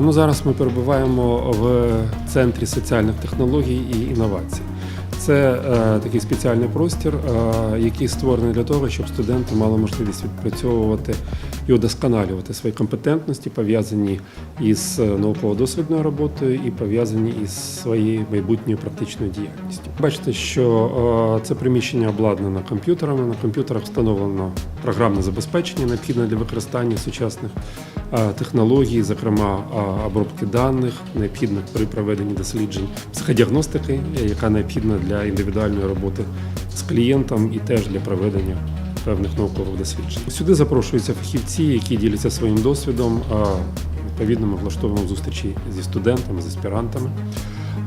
Ну, зараз ми перебуваємо в центрі соціальних технологій і інновацій. Це е, такий спеціальний простір, е, який створений для того, щоб студенти мали можливість відпрацьовувати і удосконалювати свої компетентності, пов'язані із е, науково-дослідною роботою і пов'язані із своєю майбутньою практичною діяльністю. Бачите, що е, це приміщення обладнано комп'ютерами. На комп'ютерах встановлено програмне забезпечення, необхідне для використання сучасних е, технологій, зокрема е, обробки даних, необхідних при проведенні досліджень, психодіагностики, яка необхідна для індивідуальної роботи з клієнтом і теж для проведення певних наукових досліджень. Сюди запрошуються фахівці, які діляться своїм досвідом. Відповідно, ми влаштовуємо зустрічі зі студентами, з аспірантами.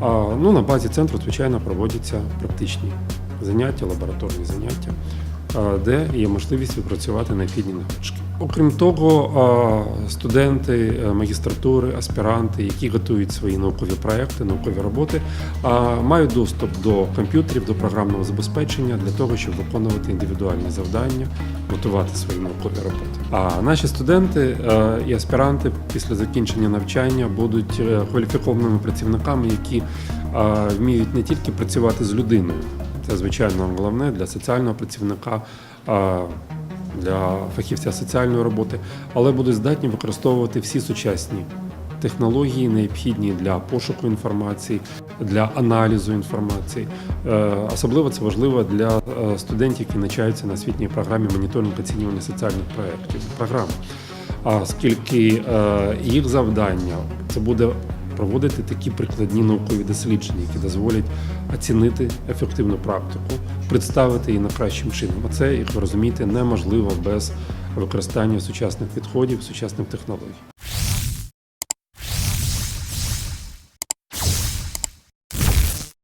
А, ну, на базі центру, звичайно, проводяться практичні заняття, лабораторні заняття, де є можливість відпрацювати необхідні навички. Окрім того, студенти е, магістратури, аспіранти, які готують свої наукові проекти, наукові роботи, мають доступ до комп'ютерів, до програмного забезпечення для того, щоб виконувати індивідуальні завдання, готувати свої наукові роботи. А наші студенти е, і аспіранти після закінчення навчання будуть е, кваліфікованими працівниками, які вміють не тільки працювати з людиною, це звичайно головне для соціального працівника. Для фахівця соціальної роботи, але будуть здатні використовувати всі сучасні технології, необхідні для пошуку інформації, для аналізу інформації. Е, Особливо це важливо для е, студентів, які навчаються на освітній програмі моніторингу оцінювання соціальних проєктів. Програми. А оскільки е, їх завдання це буде проводити такі прикладні наукові дослідження, які дозволять оцінити ефективну практику, представити її на кращим чином. А це, як ви розумієте, неможливо без використання сучасних підходів, сучасних технологій.